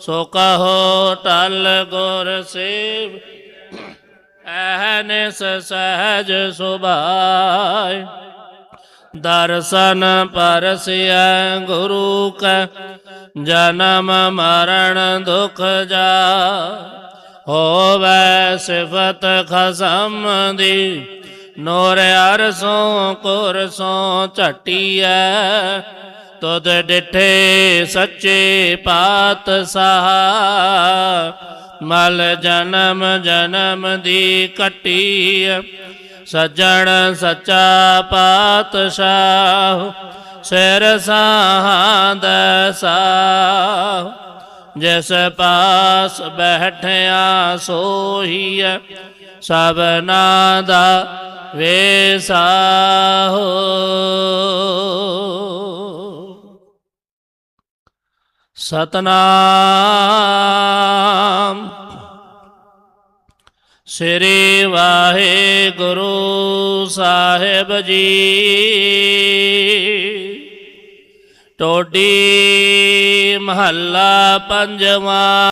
ਸੋ ਕਹੋ ਟਲ ਗੁਰ ਸੇਵ ਐਹਨਿਸ ਸਹਿਜ ਸੁਭਾਇ। ਦਰਸ਼ਨ ਪਰਸਿਐ ਗੁਰੂ ਕੈ, ਜਨਮ ਮਰਨ ਦੁਖ ਜਾ ਹੋਵੇ ਸਿਫਤ ਖਸਮ ਦੀ, ਨੋਰ ਅਰਸੋਂ ਕੁਰਸੋਂ ਝਟੀਐ। ਤੁਧ ਡਿਠੇ ਸੱਚੇ ਪਾਤਸ਼ਾਹ। ਮਲ ਜਨਮ ਜਨਮ ਦੀ ਕੱਟੀ ਸੱਜਣ ਸੱਚਾ ਪਾਤਸ਼ਾਹ। ਸਿਰ ਸਾਹੰਦ ਸਾਹ, ਜਿਸ ਪਾਸ ਬੈਠਿਆ ਸੋਈ ਸਭਨਾ ਦਾ ਵੇਸਾਹੋ ਸਤਨਾਮ। ਸ੍ਰੀ ਵਾਹਿਗੁਰੂ ਸਾਹਿਬ ਜੀ। ਟੋਡੀ ਮਹੱਲਾ ਪੰਜਵਾਂ।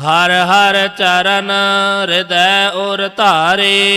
ਹਰ ਹਰ ਚਰਨ ਹਿਰਦੈ ਉਰ ਧਾਰੇ।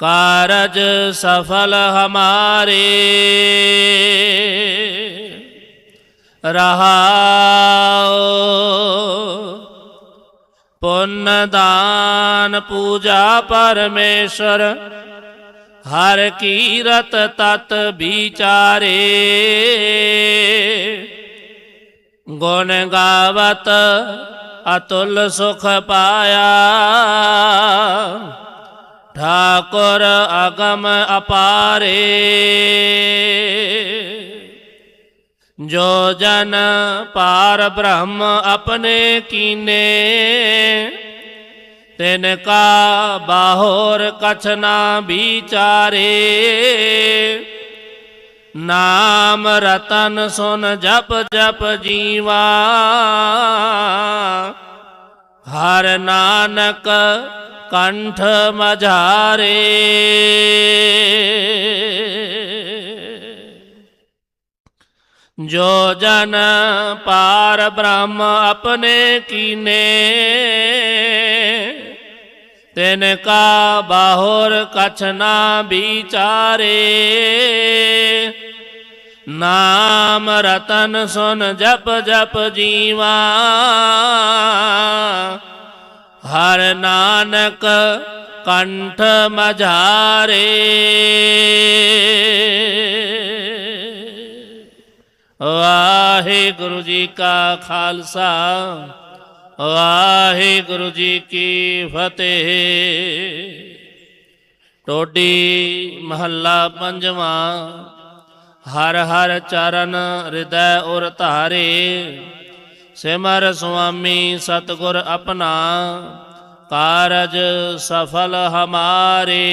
ਕਾਰਜ ਸਫਲ ਹਮਾਰੇ। ਰਹਾਉ ਪੁੰਨ ਦਾਨ ਪੂਜਾ ਪਰਮੇਸ਼ਰ, ਹਰ ਕੀਰਤ ਤਤ ਵਿਚਾਰੇ। ਗੁਣ ਗਾਵਤ ਅਤੁਲ ਸੁਖ ਪਾਇਆ। ਠਾਕੁਰ ਅਗਮ ਅਪਾਰੇ। ਜੋ ਜਨ ਪਾਰ ਬ੍ਰਹਮ ਆਪਣੇ ਕੀਨੇ, ਤਿਨ ਕਾ ਬਾਹਰ ਕਛ ਨਾ ਵਿਚਾਰੇ। ਨਾਮ ਰਤਨ ਸੁਨ ਜਪ ਜਪ ਜੀਵਾ, ਹਰ ਨਾਨਕ ਕੰਠ ਮਝਾਰੇ। ਜੋ ਜਨ ਪਾਰ ਬ੍ਰਹਮ ਆਪਣੇ ਕੀਨੇ, ਤਿਨ ਕਾ ਬਾਹਰ ਕਛ ਨਾ ਵਿਚਾਰੇ। ਨਾਮ ਰਤਨ ਸੁਨ ਜਪ ਜਪ ਜੀਵਾ। ਨਾਨਕ ਕੰਠ ਮਝਾਰੇ। ਵਾਹਿਗੁਰੂ ਜੀ ਕਾ ਖਾਲਸਾ, ਵਾਹਿਗੁਰੂ ਜੀ ਕੀ ਫਤਿਹ। ਟੋਡੀ ਮਹੱਲਾ ਪੰਜਵਾਂ, ਹਰ ਹਰ ਚਰਨ ਹਿਰਦੈ ਉਰ ਧਾਰੇ। ਸਿਮਰ ਸੁਆਮੀ ਸਤਗੁਰ ਆਪਣਾ ਕਾਰਜ ਸਫਲ ਹਮਾਰੇ,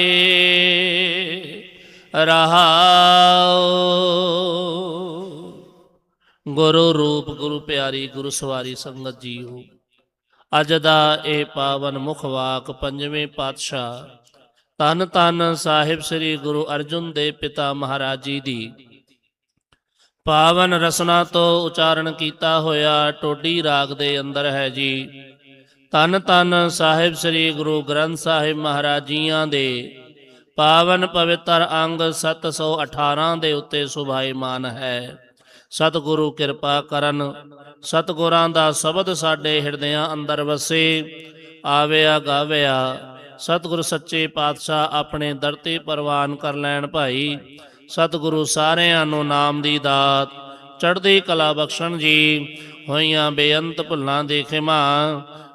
ਰਹਾਉ। ਗੁਰੂ ਰੂਪ, ਗੁਰੂ ਪਿਆਰੀ, ਗੁਰੂ ਸਵਾਰੀ ਸੰਗਤ ਜੀਓ ਅੱਜ ਦਾ ਇਹ ਪਾਵਨ ਮੁਖ ਵਾਕ ਪੰਜਵੇਂ ਪਾਤਸ਼ਾਹ ਤਨ ਤਨ ਸਾਹਿਬ ਸ੍ਰੀ ਗੁਰੂ ਅਰਜੁਨ ਦੇ ਪਿਤਾ ਮਹਾਰਾਜ ਜੀ ਦੀ। ਪਾਵਨ ਰਸਨਾ ਤੋਂ ਉਚਾਰਨ ਕੀਤਾ ਹੋਇਆ ਟੋਡੀ ਰਾਗ ਦੇ ਅੰਦਰ ਹੈ ਜੀ। ਤਨ ਤਨ ਸਾਹਿਬ ਸ੍ਰੀ ਗੁਰੂ ਗ੍ਰੰਥ ਸਾਹਿਬ ਮਹਾਰਾਜ ਜੀਆਂ ਦੇ ਪਾਵਨ ਪਵਿੱਤਰ ਅੰਗ 718 ਦੇ ਉੱਤੇ ਸੁਭਾਈਮਾਨ ਹੈ। ਸਤਿਗੁਰੂ ਕਿਰਪਾ ਕਰਨ, ਸਤਿਗੁਰਾਂ ਦਾ ਸ਼ਬਦ ਸਾਡੇ ਹਿਰਦਿਆਂ ਅੰਦਰ ਵਸੇ, ਆਵਿਆ ਗਾਵਿਆ, ਸਤਿਗੁਰ ਸੱਚੇ ਪਾਤਸ਼ਾਹ ਆਪਣੇ ਦਰ ਤੇ ਪ੍ਰਵਾਨ ਕਰ ਲੈਣ ਭਾਈ, ਸਤਿਗੁਰੂ ਸਾਰਿਆਂ ਨੂੰ ਨਾਮ ਦੀ ਦਾਤ, ਚੜ੍ਹਦੀ ਕਲਾ ਬਖਸ਼ਣ ਜੀ, ਹੋਈਆਂ ਬੇਅੰਤ ਭੁੱਲਾਂ ਦੇ ਖਿਮਾ